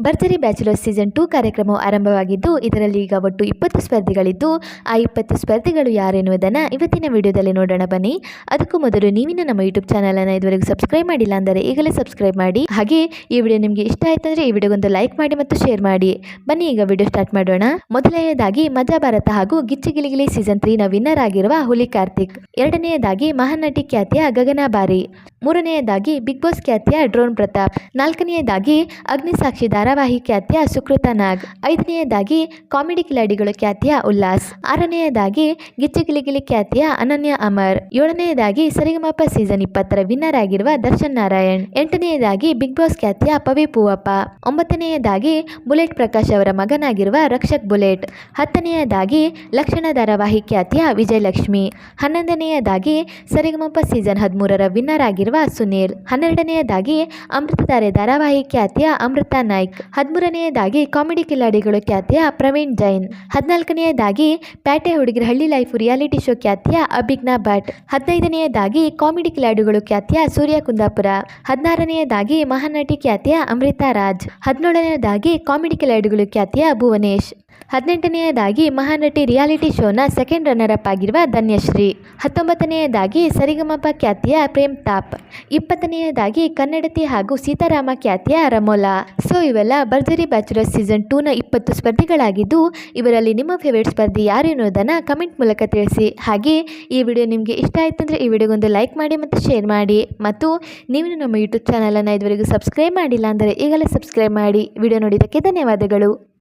ಭರ್ಜರಿ bachelor season two ಕಾರ್ಯಕ್ರಮವು ಆರಂಭವಾಗಿದ್ದು, ಇದರಲ್ಲಿ ಈಗ ಒಟ್ಟು ಇಪ್ಪತ್ತು ಸ್ಪರ್ಧಿಗಳಿದ್ದು, ಆ ಇಪ್ಪತ್ತು ಸ್ಪರ್ಧಿಗಳು ಯಾರೆನ್ನುವುದನ್ನು ಇವತ್ತಿನ ವಿಡಿಯೋದಲ್ಲಿ ನೋಡೋಣ ಬನ್ನಿ. ಅದಕ್ಕೂ ಮೊದಲು ನೀವಿನ ನಮ್ಮ ಯೂಟ್ಯೂಬ್ ಚಾನಲನ್ನು ಇದುವರೆಗೂ ಸಬ್ಸ್ಕ್ರೈಬ್ ಮಾಡಿಲ್ಲ ಅಂದರೆ ಈಗಲೇ ಸಬ್ಸ್ಕ್ರೈಬ್ ಮಾಡಿ. ಹಾಗೆ ಈ ವಿಡಿಯೋ ನಿಮಗೆ ಇಷ್ಟ ಆಯಿತು ಅಂದರೆ ಈ ವಿಡಿಯೋಗೊಂದು ಲೈಕ್ ಮಾಡಿ ಮತ್ತು ಶೇರ್ ಮಾಡಿ. ಬನ್ನಿ, ಈಗ ವಿಡಿಯೋ ಸ್ಟಾರ್ಟ್ ಮಾಡೋಣ. ಮೊದಲನೆಯದಾಗಿ ಮಜಾ ಭಾರತ ಹಾಗೂ ಗಿಚ್ಚಿಗಿಲಿಗಿಲಿ ಸೀಸನ್ ತ್ರೀನ ವಿನ್ನರ್ ಆಗಿರುವ ಹುಲಿ ಕಾರ್ತಿಕ್. ಎರಡನೆಯದಾಗಿ ಮಹಾನಟಿ ಖ್ಯಾತಿಯ ಗಗನ ಬಾರಿ ಮೂರನೆಯದಾಗಿ ಬಿಗ್ ಬಾಸ್ ಖ್ಯಾತಿಯ ಡ್ರೋನ್ ಪ್ರತಾಪ್, ನಾಲ್ಕನೆಯದಾಗಿ ಅಗ್ನಿಸಾಕ್ಷಿ ಧಾರಾವಾಹಿ ಖ್ಯಾತಿಯ ಸುಕೃತ ನಾಗ್, ಐದನೆಯದಾಗಿ ಕಾಮಿಡಿ ಕಿಲಾಡಿಗಳು ಖ್ಯಾತಿಯ ಉಲ್ಲಾಸ್, ಆರನೆಯದಾಗಿ ಗಿಚ್ಚಿ ಗಿಲಿಗಿಲಿ ಖ್ಯಾತಿಯ ಅನನ್ಯ ಅಮರ್, ಏಳನೆಯದಾಗಿ ಸರಿಗಮಪ ಸೀಸನ್ ಇಪ್ಪತ್ತರ ವಿನ್ನರ್ ಆಗಿರುವ ದರ್ಶನ್ ನಾರಾಯಣ್, ಎಂಟನೆಯದಾಗಿ ಬಿಗ್ ಬಾಸ್ ಖ್ಯಾತಿಯ ಪವಿ ಪೂವಪ್ಪ, ಒಂಬತ್ತನೆಯದಾಗಿ ಬುಲೆಟ್ ಪ್ರಕಾಶ್ ಅವರ ಮಗನಾಗಿರುವ ರಕ್ಷಕ್ ಬುಲೆಟ್, ಹತ್ತನೆಯದಾಗಿ ಲಕ್ಷಣ ಧಾರಾವಾಹಿ ಖ್ಯಾತಿಯ ವಿಜಯಲಕ್ಷ್ಮಿ, ಹನ್ನೊಂದನೆಯದಾಗಿ ಸರಿಗಮಪ ಸೀಸನ್ ಹದಿಮೂರರ ವಿನ್ನರ್ ಆಗಿರುವ ಸುನೀಲ್. ಹನ್ನೆರಡನೆಯದಾಗಿ ಅಮೃತಧಾರೆ ಧಾರಾವಾಹಿ ಖ್ಯಾತಿಯ ಅಮೃತ ನಾಯ್ಕ್. ಹದಿಮೂರನೆಯದಾಗಿ ಕಾಮಿಡಿ ಕಿಲಾಡಿಗಳು ಖ್ಯಾತಿಯ ಪ್ರವೀಣ್ ಜೈನ್. ಹದಿನಾಲ್ಕನೆಯದಾಗಿ ಪ್ಯಾಟೆ ಹುಡುಗರ ಹಳ್ಳಿ ಲೈಫ್ ರಿಯಾಲಿಟಿ ಶೋ ಖ್ಯಾತಿಯ ಅಭಿಜ್ಞಾ ಭಟ್. ಹದಿನೈದನೆಯದಾಗಿ ಕಾಮಿಡಿ ಕಿಲಾಡಿಗಳು ಖ್ಯಾತಿಯ ಸೂರ್ಯ ಕುಂದಾಪುರ. ಹದಿನಾರನೆಯದಾಗಿ ಮಹಾನಟಿ ಖ್ಯಾತಿಯ ಅಮೃತಾ ರಾಜ್. ಹದಿನೇಳನೆಯದಾಗಿ ಕಾಮಿಡಿ ಕಿಲಾಡಿಗಳು ಖ್ಯಾತಿಯ ಭುವನೇಶ್. ಹದಿನೆಂಟನೆಯದಾಗಿ ಮಹಾನಟಿ ರಿಯಾಲಿಟಿ ಶೋನ ಸೆಕೆಂಡ್ ರನ್ನರ್ ಅಪ್ ಆಗಿರುವ ಧನ್ಯಶ್ರೀ. ಹತ್ತೊಂಬತ್ತನೆಯದಾಗಿ ಸರಿಗಮಪ ಖ್ಯಾತಿಯ ಪ್ರೇಮ್ ತಾಪ್. ಇಪ್ಪತ್ತನೆಯದಾಗಿ ಕನ್ನಡತಿ ಹಾಗೂ ಸೀತಾರಾಮ ಖ್ಯಾತಿಯ ರಮೋಲಾ ಸೊ ಇವೆಲ್ಲ ಬರ್ಜರಿ ಬ್ಯಾಚುಲರ್ ಸೀಸನ್ ಟೂನ ಇಪ್ಪತ್ತು ಸ್ಪರ್ಧಿಗಳಾಗಿದ್ದು, ಇವರಲ್ಲಿ ನಿಮ್ಮ ಫೇವರೇಟ್ ಸ್ಪರ್ಧಿ ಯಾರು ಎನ್ನುವುದನ್ನು ಕಮೆಂಟ್ ಮೂಲಕ ತಿಳಿಸಿ. ಹಾಗೆ, ಈ ವಿಡಿಯೋ ನಿಮಗೆ ಇಷ್ಟ ಆಯಿತು ಅಂದರೆ ಈ ವಿಡಿಯೋಗೊಂದು ಲೈಕ್ ಮಾಡಿ ಮತ್ತು ಶೇರ್ ಮಾಡಿ. ಮತ್ತು ನೀವು ನಮ್ಮ ಯೂಟ್ಯೂಬ್ ಚಾನಲನ್ನು ಇದುವರೆಗೂ ಸಬ್ಸ್ಕ್ರೈಬ್ ಮಾಡಿಲ್ಲ ಅಂದರೆ ಈಗಲೇ ಸಬ್ಸ್ಕ್ರೈಬ್ ಮಾಡಿ. ವಿಡಿಯೋ ನೋಡಿದ್ದಕ್ಕೆ ಧನ್ಯವಾದಗಳು.